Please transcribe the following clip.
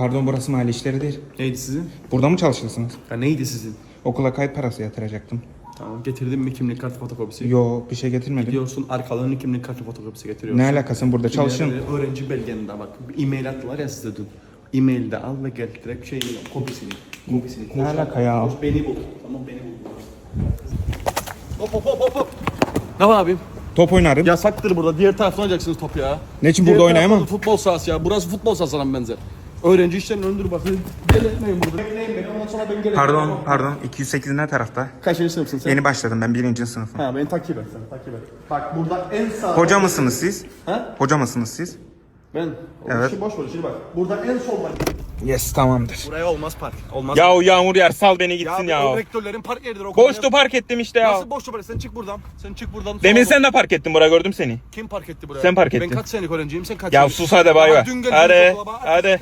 Pardon burası mahalle işleridir. Neydi sizin? Burada mı çalışırsınız? Ya neydi sizin? Okula kayıt parası yatıracaktım. Tamam getirdin mi kimlik kartı fotokopisi? Yo bir şey getirmedim. Diyorsun arkalarını kimlik kartı fotokopisi getiriyorsun. Ne alakası burada çalışıyorum. Kimliğe de Öğrenci belgende bak. E-mail attılar ya size dün. E-mailde al ve gel direkt şeyini kopisini. Kopisini. Ne alaka ya? Koş, beni bul. Tamam beni bul. Hop hop hop hop hop. Ne var abim? Top oynarım. Yasaktır burada. Diğer taraftan oynayacaksınız top ya. Ne için Diğer burada oynayamam? Futbol sahası ya. Burası futbol sahasına benzer. Öğrenci işlerinin önündür bakın. Gel etmeyin burada. Bekleyin beni ondan sonra ben gelirim. Pardon pardon 208 ne tarafta? Kaçıncı sınıfsın sen? Yeni başladım ben birinci sınıfım. Ha beni takip et sen takip et. Bak burada en sağ. Hoca mısınız siz? Ha? Hoca mısınız siz? Ben. O Evet. işi boş ver şimdi bak. Burada en soldan. Yes tamamdır. Buraya olmaz park. Olmaz. Ya Yağmur yer sal beni ya, gitsin bu ya. rektörlerin park yeridir okulda. Boştu park ettim işte ya. Nasıl boştu böyle? Sen çık buradan. Sen çık buradan. Demin sen de park ettin buraya gördüm seni. Kim park etti buraya? Sen park ettin. Ben kaç senelik öğrenciyim sen kaç Ya senelik? sus hadi bay Ama bay. dün geldin Hadi okula bak. hadi.